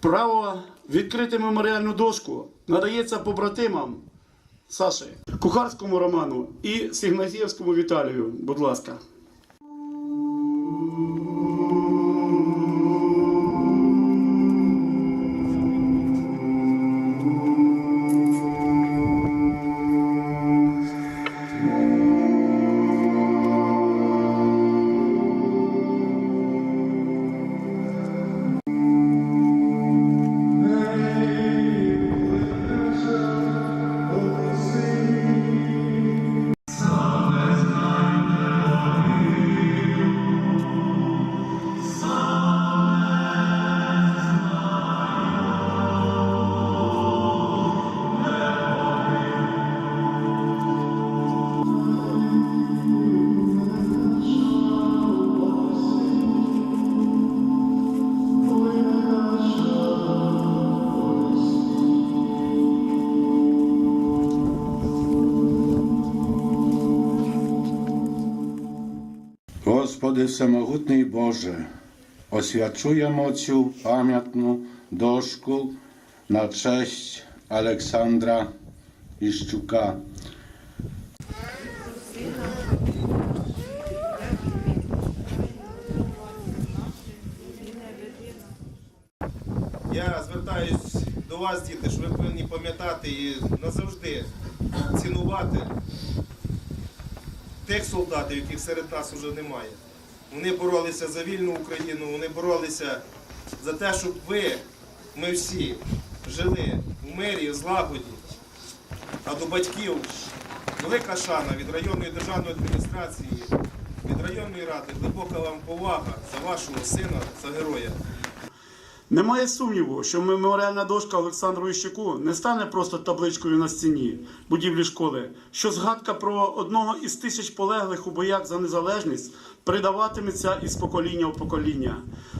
Право відкрити меморіальну дошку надається побратимам Саші, Кухарському Роману і Сігназіївському Віталію. Будь ласка. Господи Всемогутний Боже, освячуємо цю пам'ятну дошку на честь Олександра Іщука. Я звертаюсь до вас, діти, що ви повинні пам'ятати і назавжди цінувати тих солдатів, яких серед нас вже немає. Вони боролися за вільну Україну, вони боролися за те, щоб ви, ми всі, жили в мирі, в злагоді. А до батьків велика шана від районної державної адміністрації, від районної ради, глибока вам повага за вашого сина, за героя. Немає сумніву, що меморіальна дошка Олександру Іщуку не стане просто табличкою на стіні будівлі школи, що згадка про одного із тисяч полеглих у боях за незалежність передаватиметься із покоління в покоління,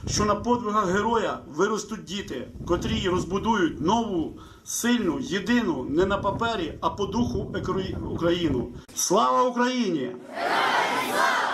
що на подвигах героя виростуть діти, котрі розбудують нову, сильну, єдину, не на папері, а по духу Україну. Слава Україні! Слава!